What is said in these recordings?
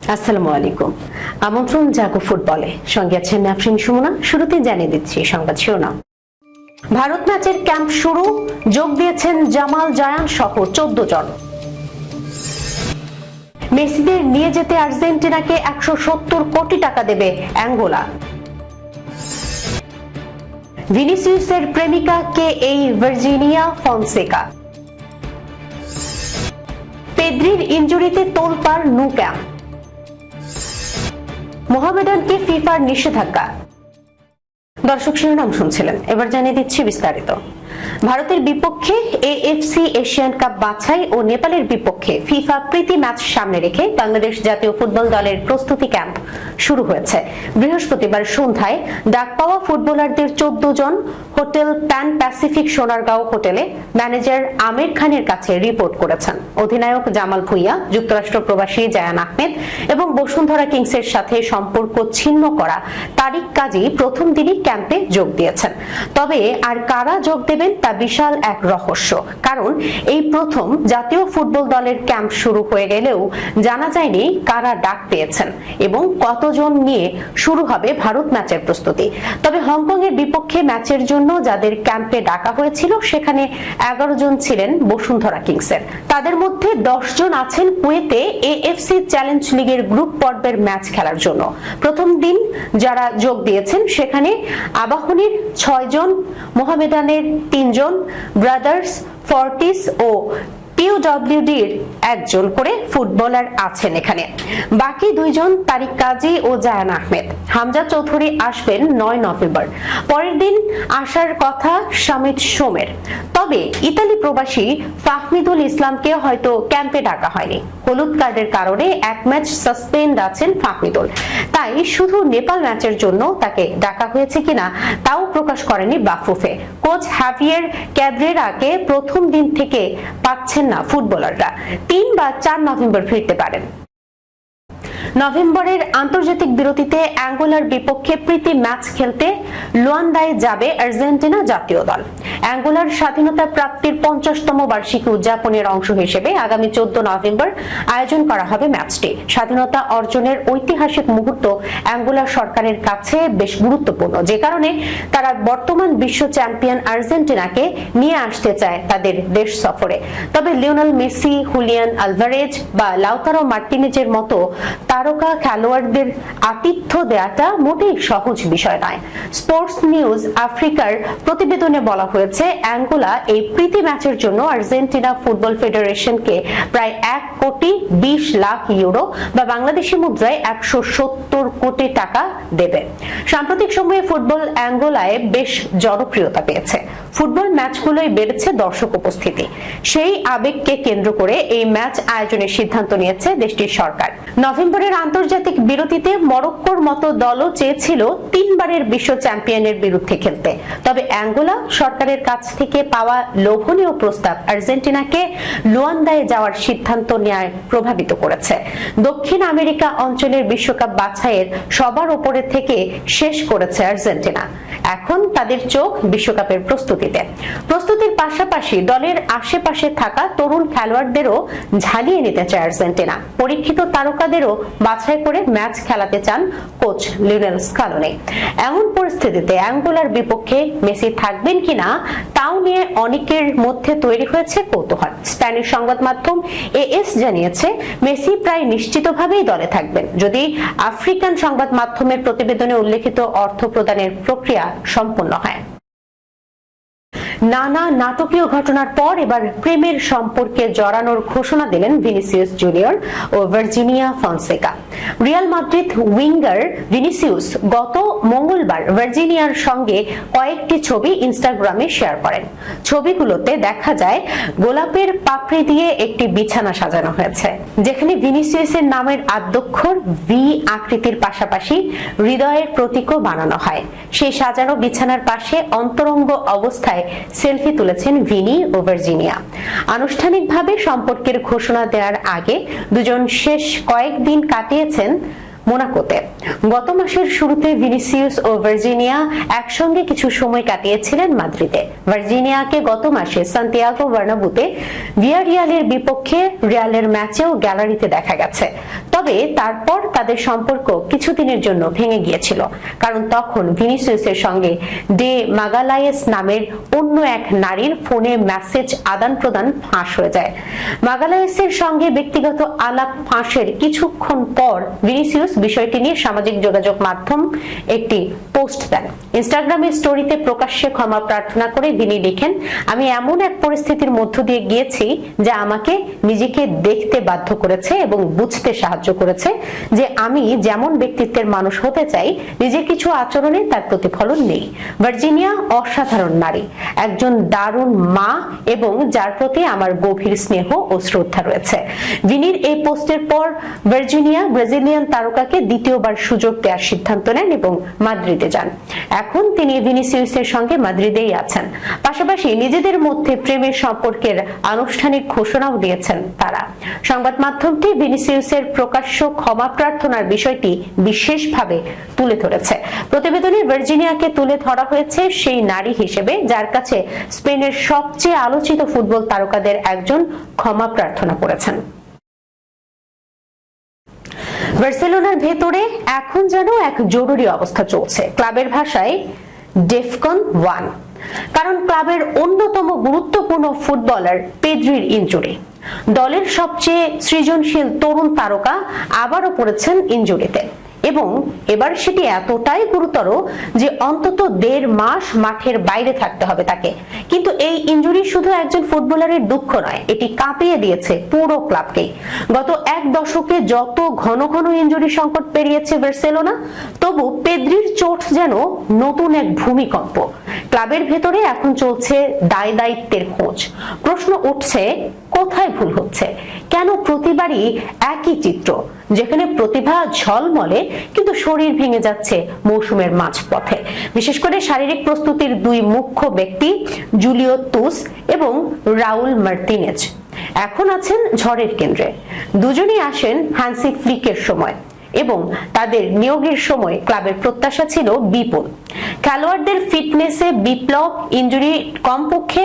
আসসালামু আলাইকুম। আমন্ত্রণ জাগো ফুটবলে। সঙ্গে আছে ম্যাফরিন সুমনা। শুরুতে জানিয়ে দিচ্ছি সংবাদ শিরোনাম। ভারত ম্যাচের ক্যাম্প শুরু। যোগ দিয়েছেন জামাল জায়ান সহ চোদ্দ জন। মেসিদের নিয়ে যেতে আর্জেন্টিনাকে একশো সত্তর কোটি টাকা দেবে অ্যাঙ্গোলা। ভিনিসিয়াসের প্রেমিকা কে এই ভার্জিনিয়া ফনসেকা। পেদ্রির ইঞ্জুরিতে তোলপাড় নু ক্যাম্প মোহামেডানকে ফিফার নিষেধাজ্ঞা। দর্শক শিরোনাম শুনছিলেন। এবার জানিয়ে দিচ্ছি বিস্তারিত। ভারতের বিপক্ষে এএফসি এশিয়ান কাপ বাছাই ও নেপালের বিপক্ষে ফিফা প্রীতি ম্যাচ সামনে রেখে বাংলাদেশ জাতীয় ফুটবল দলের প্রস্তুতি ক্যাম্প শুরু হয়েছে। বৃহস্পতিবার সন্ধ্যায় ডাক পাওয়া ফুটবলারদের চোদ্দ জন হোটেল প্যান প্যাসিফিক সোনারগাঁও হোটেলে ম্যানেজার আমির খানের কাছে রিপোর্ট করেছেন। অধিনায়ক জামাল ভুইয়া, যুক্তরাষ্ট্র প্রবাসী জায়ান আহমেদ এবং বসুন্ধরা কিংসের সাথে সম্পর্ক ছিন্ন করা তারিক কাজী প্রথম দিনই ক্যাম্পে যোগ দিয়েছেন। তবে আর কারা যোগ দেবেন তা বিশাল এক রহস্য। কারণ এই প্রথম জাতীয় ফুটবল দলের ক্যাম্প শুরু হয়ে গেলেও জানা যায়নি কারা ডাক পেয়েছেন এবং কতজন নিয়ে শুরু হবে ভারত ম্যাচের প্রস্তুতি। তবে হংকং এর বিপক্ষে ম্যাচের জন্য যাদের ক্যাম্পে ডাকা হয়েছিল, সেখানে এগারো জন ছিলেন বসুন্ধরা কিংসের। তাদের মধ্যে দশ জন আছেন কুয়েতে এএফসি চ্যালেঞ্জ লিগের গ্রুপ পর্বের ম্যাচ খেলার জন্য। প্রথম দিন যারা যোগ দিয়েছেন, সেখানে আবাহনীর ছয় জন, মোহামেডানের তিনজন ব্রাদার্স ফর্টিস ও একজন করে ফুটবলার আছেন এখানে। বাকি দুইজন তারিক কাজী ও জায়ান আহমেদ। হামজা চৌধুরী আসবেন নয় নভেম্বর। পরের দিন আসার কথা সামিত সোমের। তবে ইতালি প্রবাসী ফাহমিদুল ইসলামকে হয়তো ক্যাম্পে ডাকা হয়নি। হলুদ কার্ডের কারণে এক ম্যাচ সাসপেন্ড আছেন ফাহমিদুল। তাই শুধু নেপাল ম্যাচের জন্য তাকে ডাকা হয়েছে কিনা তাও প্রকাশ করেনি বাফুফে। কোচ হ্যাভিয়ার ক্যাব্রেরাকে প্রথম দিন থেকে পাচ্ছেন না ফুটবলাররা। তিন বা চার নভেম্বর ফিরতে পারেন। নভেম্বরের আন্তর্জাতিক বিরতিতে অ্যাঙ্গোলার বিপক্ষে প্রীতি ম্যাচ খেলতে লুয়ান্দায় যাবে আর্জেন্টিনা জাতীয় দল। অ্যাঙ্গোলার স্বাধীনতা প্রাপ্তির পঞ্চাশতম বার্ষিকী উদযাপনের অংশ হিসেবে আগামী চোদ্দ নভেম্বর আয়োজন করা হবে ম্যাচটি। স্বাধীনতা অর্জনের ঐতিহাসিক মুহূর্ত অ্যাঙ্গোলার সরকারের কাছে বেশ গুরুত্বপূর্ণ। যে কারণে তারা বর্তমান বিশ্ব চ্যাম্পিয়ন আর্জেন্টিনাকে নিয়ে আসতে চায় তাদের দেশ সফরে। তবে লিওনাল মেসি, হুলিয়ান আলভারেজ বা লাউতারো মার্টিনেজের মতো তারকা খেলোয়াড়দের আতিথ্য দেওয়াটা মোটেই সহজ বিষয় নয়। স্পোর্টস নিউজ আফ্রিকার প্রতিবেদনে বলা হয়েছে, অ্যাঙ্গোলা এই প্রীতি ম্যাচের জন্য আর্জেন্টিনা ফুটবল ফেডারেশনকে প্রায় এক কোটি বিশ লাখ ইউরো বা বাংলাদেশি মুদ্রায় একশো সত্তর কোটি টাকা দেবে। সাম্প্রতিক সময়ে ফুটবল অ্যাঙ্গোলায় বেশ জনপ্রিয়তা পেয়েছে। ফুটবল ম্যাচগুলোয় বেড়েছে দর্শক উপস্থিতি। সেই আবেগকে কেন্দ্র করে এই ম্যাচ আয়োজনের সিদ্ধান্ত নিয়েছে দেশটির সরকার। নভেম্বরের আন্তর্জাতিক বিরতিতে মরক্কোর মতো দলও চেয়েছিল তিনবারের বিশ্ব চ্যাম্পিয়নের বিরুদ্ধে খেলতে। তবে অ্যাঙ্গোলা সরকারের কাছ থেকে পাওয়া লোভনীয় প্রস্তাব আর্জেন্টিনাকে লুয়ান্দায় যাওয়ার সিদ্ধান্ত নেয় প্রভাবিত করেছে। দক্ষিণ আমেরিকা অঞ্চলের বিশ্বকাপ বাছাইয়ের সবার উপরে থেকে শেষ করেছে আর্জেন্টিনা। এখন তাদের চোখ বিশ্বকাপের প্রস্তুতিতে। প্রস্তুতির পাশাপাশি দলের আশেপাশে থাকা তরুণ খেলোয়াড়দেরও ঝালিয়ে নিতে চায় আর্জেন্টিনা। পরীক্ষিত তারকাদেরও বাছাই করে ম্যাচ খেলাতে চান কোচ লিওনেল স্কালোনি। এমন পরিস্থিতিতে অ্যাঙ্গোলার বিপক্ষে মেসি থাকবেন কিনা, তাও নিয়ে অনেকের মধ্যে তৈরি হয়েছে কৌতূহল। স্প্যানিশ সংবাদ মাধ্যম এএস জানিয়েছে, মেসি প্রায় নিশ্চিতভাবেই দলে থাকবেন। যদি আফ্রিকান সংবাদ মাধ্যমের প্রতিবেদনে উল্লেখিত অর্থ প্রদানের প্রক্রিয়া সম্পন্ন হয়। নানা নাটকীয় ঘটনার পর এবার প্রেমের সম্পর্কে জড়ানোর ঘোষণা দিলেন ভিনিসিয়াস জুনিয়র ও Virginia Fonseca. Real Madrid winger Vinicius গত মঙ্গলবার ভার্জিনিয়ার সঙ্গে কয়েকটি ছবি ইনস্টাগ্রামে শেয়ার করেন। ছবিগুলোতে দেখা যায়, গোলাপের পাপড়ি দিয়ে একটি বিছানা সাজানো হয়েছে, যেখানে ভিনিসিয়াসের নামের আদ্যক্ষর ভি আকৃতির পাশাপাশি হৃদয়ের প্রতীকও বানানো হয়। সেই সাজানো বিছানার পাশে অন্তরঙ্গ অবস্থায় সেলফি তুলেছেন ভিনি ও ভার্জিনিয়া। আনুষ্ঠানিকভাবে সম্পর্কের ঘোষণা দেওয়ার আগে দুজন শেষ কয়েকদিন কাটিয়েছেন মোনাকোতে। গত মাসের শুরুতে ভিনিসিয়াস ও ভার্জিনিয়া একসঙ্গে কিছু সময় কাটিয়েছিলেন মাদ্রিদে। ভার্জিনিয়াকে গত মাসে সান্তিয়াগো বার্নাবুতে ভিয়ারিয়ালের বিপক্ষে রিয়ালের ম্যাচেও গ্যালারিতে দেখা গেছে। তবে তারপর তাদের সম্পর্ক কিছুদিনের জন্য ভেঙে গিয়েছিল, কারণ তখন ভিনিসিয়াসের সঙ্গে ডে মাগালায়েস নামের অন্য এক নারীর ফোনে মেসেজ আদান প্রদান ফাঁস হয়ে যায়। মাগালায়েসের সঙ্গে ব্যক্তিগত আলাপ ফাঁসের কিছুক্ষণ পর ভিনিসিয়াস বিষয়টি নিয়ে সামাজিক যোগাযোগ মাধ্যম একটি পোস্ট দেন। ইনস্টাগ্রামের স্টোরিতে প্রকাশ্যে ক্ষমা প্রার্থনা করে তিনি লিখেন, আমি এমন এক পরিস্থিতির মধ্য দিয়ে গিয়েছি যা আমাকে নিজেকে দেখতে বাধ্য করেছে এবং বুঝতে সাহায্য করেছে যে আমি যেমন ব্যক্তিত্বের মানুষ হতে চাই, নিজের কিছু আচরণে তার প্রতিফলন নেই। ভার্জিনিয়া অসাধারণ নারী, একজন দারুণ মা এবং যার প্রতি আমার গভীর স্নেহ ও শ্রদ্ধা রয়েছে। ভিনির এই পোস্টের পর ভার্জিনিয়া ব্রাজিলিয়ান তারকাকে দ্বিতীয়বার সুযোগ দেওয়ার সিদ্ধান্ত নেন এবং মাদ্রিদে যান। এখন তিনি ভিনিসিয়াসের সঙ্গে মাদ্রিদেই আছেন। পাশাপাশি নিজেদের মধ্যে প্রেমের সম্পর্কের আনুষ্ঠানিক ঘোষণাও দিয়েছেন তারা। সংবাদ মাধ্যমটি ভিনিসিয়াসের প্রকাশ্য ক্ষমা প্রার্থনার বিষয়টি বিশেষভাবে তুলে ধরেছে। প্রতিবেদনে ভার্জিনিয়াকে তুলে ধরা হয়েছে সেই নারী হিসেবে, যার কাছে স্পেনের সবচেয়ে আলোচিত ফুটবল তারকাদের একজন ক্ষমা প্রার্থনা করেছেন। বার্সেলোনার ভেতরে এখন যেন এক জরুরি অবস্থা চলছে। ক্লাবের ভাষায় ডেফকন ওয়ান। কারণ ক্লাবের অন্যতম গুরুত্বপূর্ণ ফুটবলার পেদ্রির ইঞ্জুরি দলের সবচেয়ে সৃজনশীল তরুণ তারকা আবারও পড়েছেন ইনজুরিতে। এবং এবার সেটি এতটাই গুরুতর যে অন্তত দেড় মাস মাঠের বাইরে থাকতে হবে তাকে। কিন্তু এই ইনজুরি শুধু একজন ফুটবলারের দুঃখ নয়, এটি কাঁপিয়ে দিয়েছে পুরো ক্লাবকেই গত এক দশকে যত ঘন ঘন ইনজুরি সংকট পেরিয়েছে বার্সেলোনা, তবু পেদ্রির চোট যেন নতুন এক ভূমিকম্প। ক্লাবের ভেতরে এখন চলছে দায় দায়িত্বের খোঁজ। প্রশ্ন উঠছে, কোথায় ভুল হচ্ছে? কেন প্রতিবারই একই চিত্র? যেখানে প্রতিভা ঝলমলে, কিন্তু শরীর ভেঙে যাচ্ছে মৌসুমের মাঝপথে। বিশেষ করে শারীরিক প্রস্তুতির দুই মুখ্য ব্যক্তি জুলিও তুস এবং রাউল মার্তিনেজ এখন আছেন ঝড়ের কেন্দ্রে। দুজনেই আসেন হ্যান্সি ফ্লিকের সময় এবং তাদের নিয়োগের সময় ক্লাবের প্রত্যাশা ছিল বিপুল। খেলোয়াড়দের ফিটনেসে বিপ্লব ইঞ্জুরি কমপক্ষে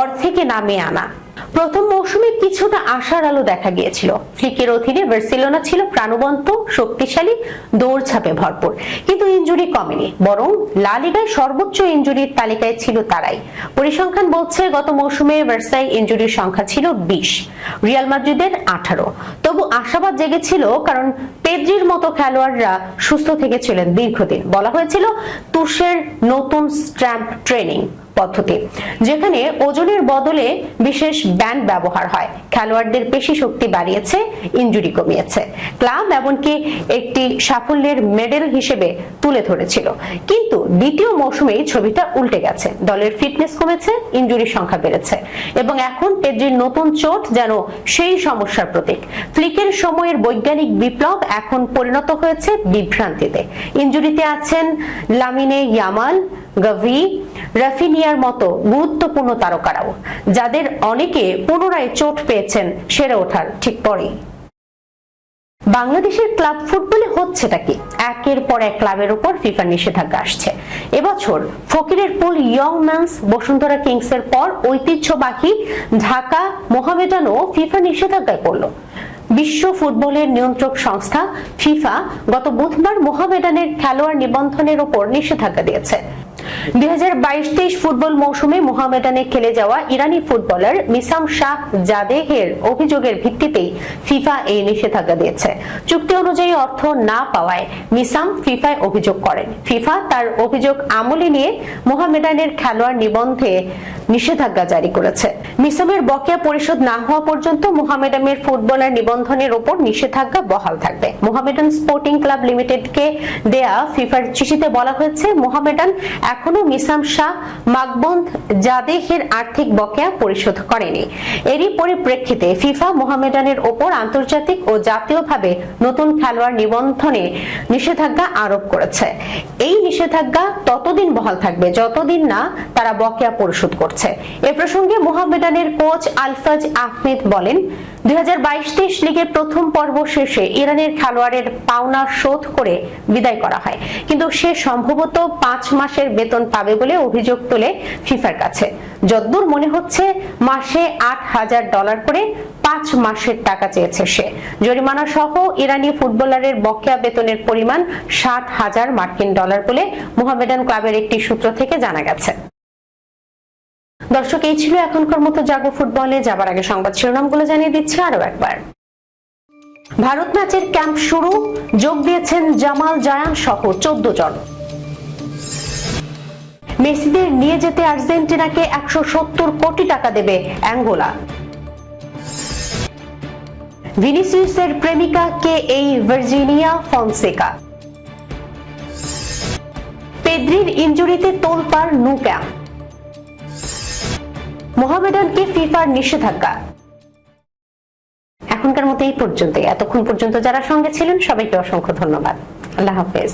অর্ধেকে নামিয়ে আনা। প্রথম মৌসুমে কিছুটা আশার আলো দেখা গিয়েছিল। ফ্লিকের অধীনে বার্সেলোনা ছিল প্রাণবন্ত, শক্তিশালী, দৌড়ঝাঁপে ভরপুর। কিন্তু ইঞ্জুরি কমেনি, বরং লা লিগায় সর্বোচ্চ ইঞ্জুরির তালিকায় ছিল তারাই। পরিসংখ্যান বলছে, গত মৌসুমে ভার্সাই ইঞ্জুরির সংখ্যা ছিল বিশ, রিয়াল মাদ্রিদের আঠারো। তবু আশাবাদ জেগেছিল, কারণ পেদ্রির মতো খেলোয়াড়রা সুস্থ থেকেছিলেন দীর্ঘদিন। বলা হয়েছিল তুষের নতুন স্ট্র্যাম্প ট্রেনিং। পদ্ধতি, যেখানে ওজনের বদলে বিশেষ ব্যান্ড ব্যবহার হয়। খেলোয়াড়দের পেশি শক্তি বাড়িয়েছে ইঞ্জুরি কমিয়েছে। ক্লাব এমনকি একটি সাফল্যের মেডেল হিসেবে তুলে ধরেছিল। কিন্তু দ্বিতীয় মৌসুমেই ছবিটা উল্টে গেছে। দলের ফিটনেস কমেছে ইঞ্জুরির সংখ্যা বেড়েছে। এবং এখন পেদ্রির নতুন চোট যেন সেই সমস্যার প্রতীক। ফ্লিকের সময়ের বৈজ্ঞানিক বিপ্লব এখন পরিণত হয়েছে বিভ্রান্তিতে। ইঞ্জুরিতে আছেন লামিনে ইয়ামাল গাভি, রাফিনিয়ার মতো গুরুত্বপূর্ণ তারকারাও, যাদের অনেকে পুনরায় চোট পেয়েছেন সেরে ওঠার ঠিক পরেই। বাংলাদেশের ক্লাব ফুটবলে হচ্ছেটা কি? একের পর এক ক্লাবের উপর ফিফার নিষেধাজ্ঞা আসছে। এবছর Fakirerpool Young Men's Bashundhara Kings এর পর ঐতিহ্যবাহী ঢাকা মোহামেডানও ফিফা নিষেধাজ্ঞায় পড়ল। বিশ্ব ফুটবলের নিয়ন্ত্রক সংস্থা ফিফা গত বুধবার মোহামেডানের খেলোয়াড় নিবন্ধনের উপর নিষেধাজ্ঞা দিয়েছে। দুই হাজার বাইশ তেইশ ফুটবল মৌসুমে মোহামেডানে খেলে যাওয়া ইরানি ফুটবলার মিসাম শাহ জাদেহের অভিযোগের ভিত্তিতেই ফিফা এই নিষেধাজ্ঞা দিয়েছে। চুক্তি অনুযায়ী অর্থ না পাওয়ায় মিসাম ফিফায় অভিযোগ করেন। ফিফা তার অভিযোগ আমলে নিয়ে মোহামেডানের খেলোয়াড় নিবন্ধে নিষেধাজ্ঞা জারি করেছে। মিসামের বকেয়া পরিশোধ না হওয়া পর্যন্ত মোহামেডানের ফুটবলার নিবন্ধনের উপর নিষেধাজ্ঞা বহাল থাকবে। মোহামেডান স্পোর্টিং ক্লাব লিমিটেডকে দেয়া ফিফার চিঠিতে বলা হয়েছে মোহামেডান এখনও মিসাম শাহ মাকবন্দ জাদেহের আর্থিক বকেয়া পরিশোধ করেনি। এরই পরিপ্রেক্ষিতে ফিফা মোহামেডানের ওপর আন্তর্জাতিক ও জাতীয়ভাবে নতুন খেলোয়াড় নিবন্ধনে নিষেধাজ্ঞা আরোপ করেছে। এই নিষেধাজ্ঞা ততদিন বহাল থাকবে, যতদিন না তারা বকেয়া পরিশোধ করছে করছে। এ প্রসঙ্গে মোহামেডানের কোচ আলফাজ আহমেদ বলেন দুই হাজার লিগের প্রথম পর্ব শেষে ইরানের খেলোয়াড়ের পাওনা শোধ করে বিদায় করা হয়। কিন্তু সে সম্ভবত পাঁচ মাসের বেতন পাবে বলে অভিযোগ তোলে ফিফার কাছে। যদ্দূর মনে হচ্ছে, মাসে আট হাজার ডলার করে পাঁচ মাসের টাকা চেয়েছে সে। জরিমানা সহ ইরানি ফুটবলারের বকেয়া বেতনের পরিমাণ ষাট হাজার মার্কিন ডলার বলে মোহামেডান ক্লাবের একটি সূত্র থেকে জানা গেছে। দর্শক, এই ছিল এখনকার মতো জাগো ফুটবলে। যাবার আগে সংবাদ শিরোনামগুলো জানিয়ে দিচ্ছে আরও একবার। ভারত ম্যাচের ক্যাম্প শুরু। যোগ দিয়েছেন জামাল জায়ান সহ চোদ্দ জন। মেসিদের নিয়ে যেতে আর্জেন্টিনাকে একশো সত্তর কোটি টাকা দেবে অ্যাঙ্গোলা। ভিনিসিয়াসের প্রেমিকা কে এই ভার্জিনিয়া ফনসেকা। পেদ্রির ইঞ্জুরিতে তোলপার নু ক্যাম্প মোহামেডানকে ফিফার নিষেধাজ্ঞা। এখনকার মতো এই পর্যন্ত এতক্ষণ পর্যন্ত যারা সঙ্গে ছিলেন, সবাইকে অসংখ্য ধন্যবাদ। আল্লাহ হাফেজ।